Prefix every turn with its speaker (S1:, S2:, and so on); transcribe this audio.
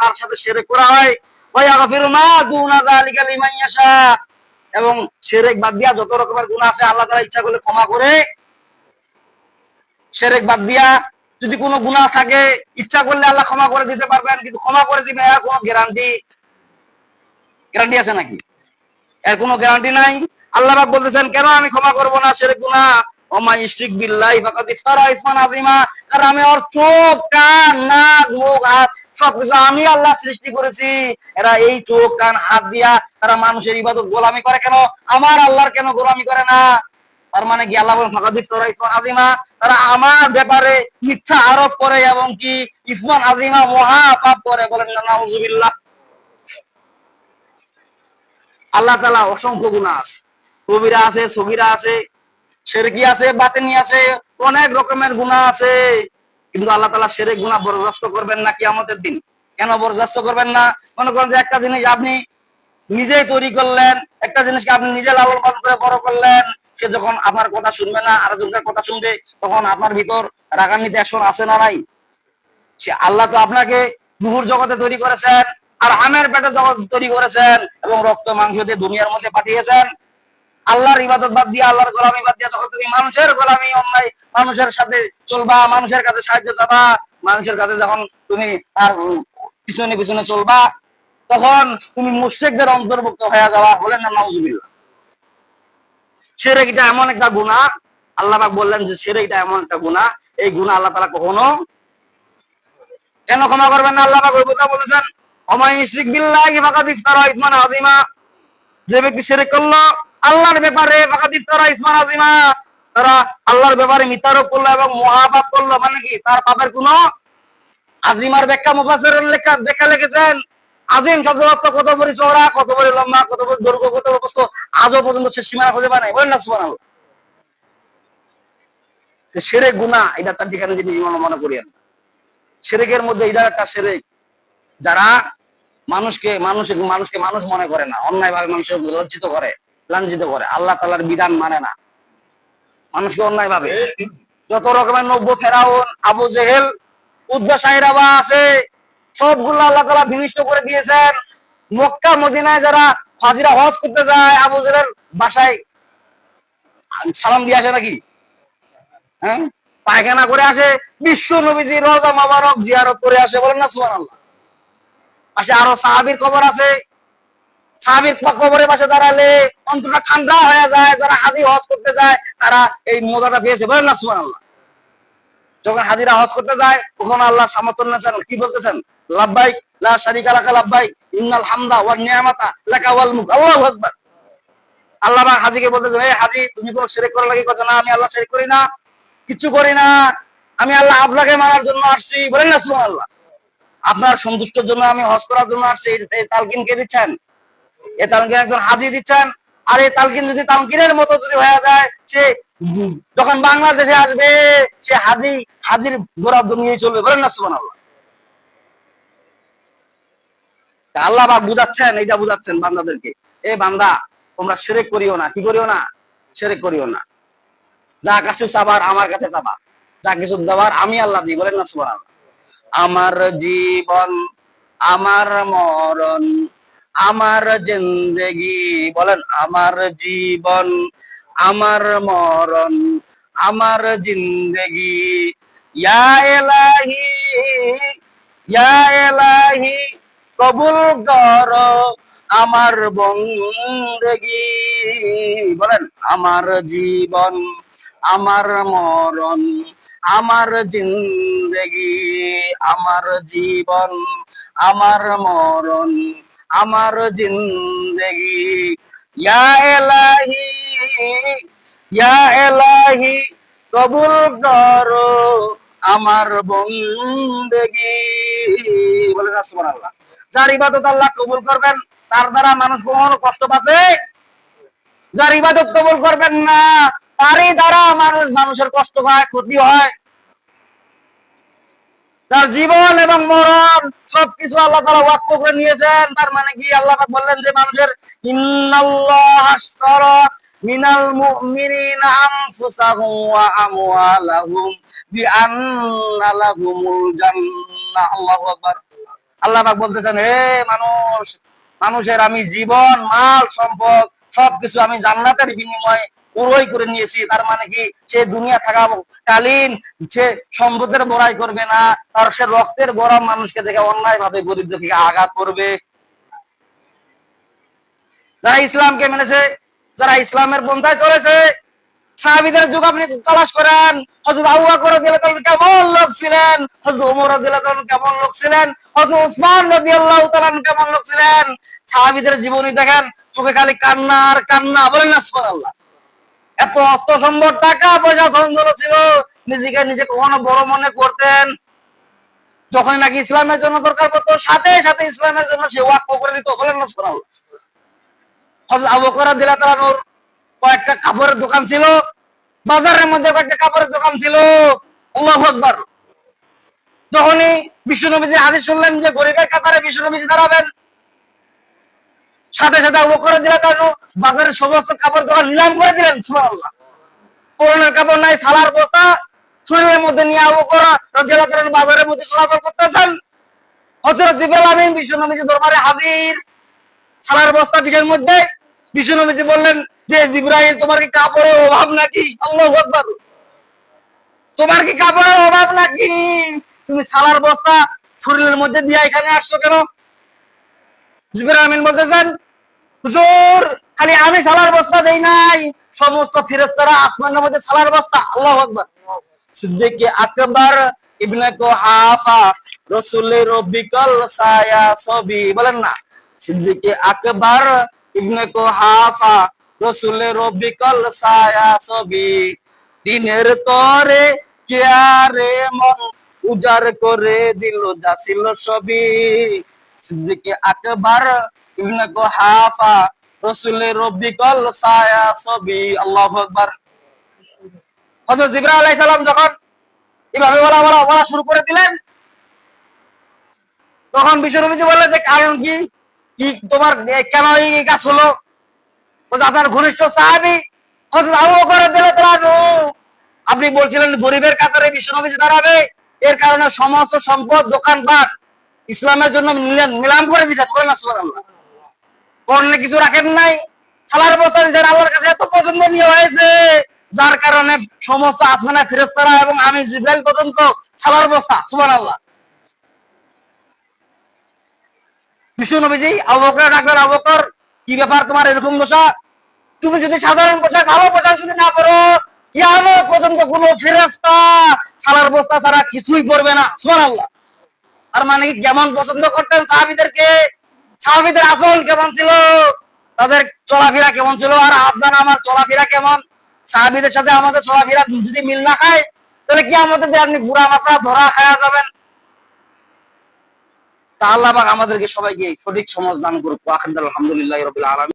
S1: তার সাথে শিরক করা হয়। ওয়া ইয়াগফিরু মা দুনা যালিকা লিমান ইয়াশা এবং শিরক বাদ দিয়া যত রকমের গুনাহ আছে আল্লাহ তাআলা ইচ্ছা করলে ক্ষমা করে। শিরক বাদ দিয়া যদি কোনো গুনাহ থাকে, ইচ্ছা করলে আল্লাহ ক্ষমা করে দিতে পারবেন, কিন্তু ক্ষমা করে দিবে কোনো গ্যারান্টি গ্যারান্টি আছে নাকি? এর কোনো গ্যারান্টি নাই। আল্লাহ পাক বলতেছেন, কেন আমি ক্ষমা করব না? গুনাহ, ওমা ইশরিক বিল্লাহি, ফাকাদ ইসমান কারণ আমি ওর চোখ, কান, নাক, মুখ, হাত আমি আল্লাহ সৃষ্টি করেছি। এরা এই চোখ, কান, হাত দিয়া তারা মানুষের ইবাদত গোলামি করে কেন? আমার আল্লাহর কেন গোলামি করে না? তার মানে কি আল্লাহ ফাকাদ ইসমান তারা আমার ব্যাপারে মিথ্যা আরোপ করে এবং কি ইসমান আযীমা মহা পাপ করে বলেন আল্লাহ তালা অসংখ্য গুনাহ আছে। কবিরা আছে, সগীরা আছে শেরকি আছে, বাতেনি আছে, অনেক রকমের গুনাহ আছে। কিন্তু আল্লাহ তালা সেরে গুনাহ বরদাস্ত করবেন না কিয়ামতের দিন। কেন বরদাস্ত করবেন না? মনে করেন যে একটা জিনিস আপনি নিজেই তৈরি করলেন, একটা জিনিসকে আপনি নিজে লালন পালন করে বড় করলেন, সে যখন আপনার কথা শুনবে না আর একজনের কথা শুনবে, তখন আপনার ভিতর রাগান্বিত অ্যাকশন আসে না নাই? সে আল্লাহ তো আপনাকে মুহুর জগতে তৈরি করেছেন আর আমের পেটে জগৎ তৈরি করেছেন এবং রক্ত, মাংস দিয়ে দুনিয়ার মধ্যে পাঠিয়েছেন, আল্লাহর ইবাদত বাদ দিয়ে, আল্লাহর গোলামি বাদ দিয়ে যখন তুমি মানুষের গোলামি, অন্যায় মানুষের সাথে চলবা, মানুষের কাছে সাহায্য চাবা, মানুষের কাছে যখন তুমি তার পিছনে পিছনে চলবা, তখন তুমি মুশ্রিকদের অন্তর্ভুক্ত হয়ে যাওয়া বলেন না, নাউজুবিল্লাহ। সেরেকটা এমন একটা গুণা আল্লাহ বললেন যে সেরেকটা এমন একটা গুণা এই গুণা আল্লাহ তালা কখনো কেন ক্ষমা করবেন না? আল্লাহ বলেছেন যে ব্যক্তি করল, আল্লাহর ব্যাপারে ইসমান আযীমা, তারা আল্লাহর ব্যাপারে করল এবং মহাপাপ করল মানে কি? তার পাপের কোনো আজিমার ব্যাখ্যা মুফাসসিরুল লেখা ব্যাখ্যা লিখেছেন। আজিম শব্দের অর্থ কত বড় চওড়া, কত বড় লম্বা, কত বড় দৈর্ঘ্য, কত বড় প্রস্থ, আজও পর্যন্ত সে সীমানা খুঁজে পায় নাই। বলেন না, সুবহানাল্লাহ। সেরেক গুনাহ, এটা চারটিখানে জিনিস মনে মনে করিয়েন সেরেকের মধ্যে এটা একটা সেরেক যারা মানুষকে মানুষের মানুষকে মানুষ মনে করে না অন্যায় ভাবে মানুষের লজ্জিত করে, লাঞ্ছিত করে, আল্লাহ তালার বিধান মানে না। মানুষকে অন্যায় ভাবে। যত রকমের নব্য ফেরাউন, আবু জেহেল উদ্বা আছে সবগুলো আল্লাহ তালা বিনিষ্ট করে দিয়েছেন। মক্কা, মদিনায় যারা হাজিরা হজ করতে যায়, আবু জেহেল বাসায় সালাম দিয়ে আসে নাকি? হ্যাঁ? পায়খানা করে আসে, বিশ্ব নবীজি রোজা মাবারক জিয়ারত করে আসে, বলেন না সুবহানাল্লাহ। পাশে আরও সাহাবীর কবর আছে। সাহাবীর কবরের পাশে দাঁড়ালে অন্তরটা ঠান্ডা হয়ে যায়, যারা হাজি হজ করতে যায়, তারা এই মজাটা পেয়েছে, বলেন না, সুবহানাল্লাহ। যখন হাজিরা হজ করতে যায়, তখন আল্লাহ সামর্থ্য নেছেন কি বলতেছেন? লা ইন্নাল হামদা নিয়ামাতা লাকা ওয়াল আল্লাহু আকবার। আল্লাহ পাক হাজিকে বলতেছেন এই হাজি, তুমি কোন শিরক করার লাগি কথা না, আমি আল্লাহ শিরক করি না, কিছু করি না, আমি আল্লাহ আপনাকে মানার জন্য আসছি। বলেন না, সুবহানাল্লাহ। আপনার সন্তুষ্টের জন্য আমি হজ করার জন্য আসছি। এই তালকিন কে দিচ্ছেন? এই তালকিন একজন হাজি দিচ্ছেন। আর এই তালকিন যদি তালকিনের মতো যদি হয়ে যায়, সে যখন বাংলাদেশে আসবে, সে হাজি, হাজির বরাদ্দ নিয়ে চলবে। বলেন না, সুবহানাল্লাহ। আল্লাহ পাক বুঝাচ্ছেন, এইটা বুঝাচ্ছেন বান্দাদেরকে। এ বান্দা, তোমরা সেরেক করিও না। কি করিও না? সেরেক করিও না। যা কাছে চাবার, আমার কাছে চাবা যা কিছু দেওয়ার আমি আল্লাহ দিই। বলেন না, সুবহানাল্লাহ। আমার জীবন, আমার মরণ, আমার জিন্দেগি, বলেন, আমার জীবন, আমার মরণ, আমার জিন্দেগি। এলাহি ইয়া এলাহি কবুল কর আমার বন্দেগি। বলেন, আমার জীবন, আমার মরণ আমার জিন্দেগি, আমার জীবন, আমার মরণ, আমার জিন্দেগি। ইয়া এলাহি ইয়া এলাহি, কবুল করো আমার বন্দেগি। বলেন সুবহানাল্লাহ। যার ইবাদত আল্লাহ কবুল করবেন, তার দ্বারা মানুষ কখনো কষ্ট পাবে? যার ইবাদত কবুল করবেন না তারই দ্বারা মানুষ মানুষের কষ্ট হয় ক্ষতি হয়। তার জীবন এবং মরণ সবকিছু আল্লাহ তাআলা ওয়াক্ফ করে নিয়েছেন। তার মানে কি? আল্লাহ বললেন যে মানুষের মিনাল মুমিনিনা আল্লাহু বলতেছেন, হে মানুষ, মানুষের আমি জীবন, মাল, সম্পদ সবকিছু আমি জান্নাতের বিনিময়ে পুরোই করে নিয়েছি। তার মানে কি? সে দুনিয়া থাকা কালীন, সে সম্পদের বড়াই করবে না, আর সে রক্তের গরম মানুষকে দেখে অন্যায় ভাবে গরিব দুঃখীকে আঘাত করবে। যারা ইসলামকে মেনেছে, যারা ইসলামের পন্থায় চলেছে, সাহাবিদের যুগ আপনি তালাশ করেন। হযরত আবু বকর রাদিয়াল্লাহু তাআলা কেমন লোক ছিলেন? হযরত ওমর রাদিয়াল্লাহু তাআলা কেমন লোক ছিলেন? হযরত উসমান রাদিয়াল্লাহু তাআলা কেমন লোক ছিলেন? সাহাবিদের জীবনী দেখেন, চোখে খালি কান্না আর কান্না, বলেন না সুবহানাল্লাহ। এত অর্থ সম্পদ, টাকা পয়সা ধন ছিল। নিজেকে নিজে কখনো বড় মনে করতেন। যখন নাকি ইসলামের জন্য দরকার পড়তো, সাথে সাথে ইসলামের জন্য সে ওয়াক্ফ করে দিত বলেন না, সুবহানাল্লাহ। হযরত আবু বকর রাদিয়াল্লাহু তাআলার কয়েকটা কাপড়ের দোকান ছিল। বাজারের মধ্যে কয়েকটা কাপড়ের দোকান ছিল। আল্লাহু যখনই বিশ্বনবীজি হাদিস শুনলেন যে গরিবের কাতারে বিশ্বনবীজি দাঁড়াবেন সাথে সাথে বকর রাদিয়াল্লাহু তাআলা বাজারের সমস্ত কাপড় দোকান নিলাম করে দিলেন, সুবহানাল্লাহ। পরনের কাপড় নাই, সালার বস্তা। শরীরের মধ্যে নিয়ে আবু করা রাদিয়াল্লাহু তাআলা বাজারের মধ্যে চলাচল করতেছেন। হযরত জিবরাইল আমিন বিশ্বনবীজি দরবারে হাজির। সালার বস্তা পিঠের মধ্যে বিশ্বনবীজি বললেন, যে জিব্রাইল, তোমার কি কাপড়ের অভাব নাকি? আল্লাহু আকবার। তোমার কি কাপড়ের অভাব নাকি? তুমি সালার বস্তা শরীরের মধ্যে দিয়ে এখানে আসছো কেন? জিব্রাইল আমিন বলতেছেন হুজুর! খালি আমি সালার বস্তা দেই নাই। সমস্ত ফেরেশতারা আসমানের মধ্যে সালার বস্তা। আল্লাহু আকবার। সিদ্দিক আকবর ইবনে কুহাফা রাসূলের রব্বিকাল সায়া সবি। বলেন না। সিদ্দিক আকবর ইবনে কুহাফা রাসূলের রব্বিকাল সায়া সবি। দিনের তরে কেয়ারে মন উজার করে দিল যা ছিল সবই। সিদ্দিক আকবর কুহাফা রাসূলের সায়া সবি আকবার। হযরত জিবরাইল আলাইহিস সালাম যখন এভাবে বলা বলা বলা শুরু করে দিলেন, তখন বিশ্বনবীজি বললেন যে, কারণ কি? কি তোমার কেন এই কাজ হলো? আপনার ঘনিষ্ঠ সাহাবী। হযরত আবু বকর আপনি বলছিলেন, গরিবের কাতারে বিশ্বনবীজি দাঁড়াবে, এর কারণে সমস্ত সম্পদ দোকানপাট ইসলামের জন্য নিলাম- নিলাম করে দিয়েছেন। বলেন সুবহানাল্লাহ। পণ্যে কিছু রাখেন নাই। সালার বস্তা দিয়েছেন আল্লাহর কাছে এত পছন্দনীয় হয়েছে, যার কারণে সমস্ত আসমানের ফেরেশতারা এবং আমি জিব্রাইল পর্যন্ত সালার আবু ডাকলেন আবু কি ব্যাপার তোমার এরকম তুমি যদি সাধারণ না কোনো সালার বস্তা ছাড়া কিছুই না, সুবহানাল্লাহ। আর মানে কি কেমন পছন্দ করতেন সাহাবীদেরকে সাহাবীদের আচরণ কেমন ছিল? তাদের চলাফেরা কেমন ছিল? আর আপনার আমার চলাফেরা কেমন? সাহাবিদের সাথে আমাদের চলাফেরা যদি মিল না খায়, তাহলে কি আমাদের যে আপনি বুড়া মাথা ধরা খায়া যাবেন। তা আল্লাহ আমাদেরকে সবাইকে সঠিক সমাজ দান করুক। আলহামদুলিল্লাহ রবিল আলম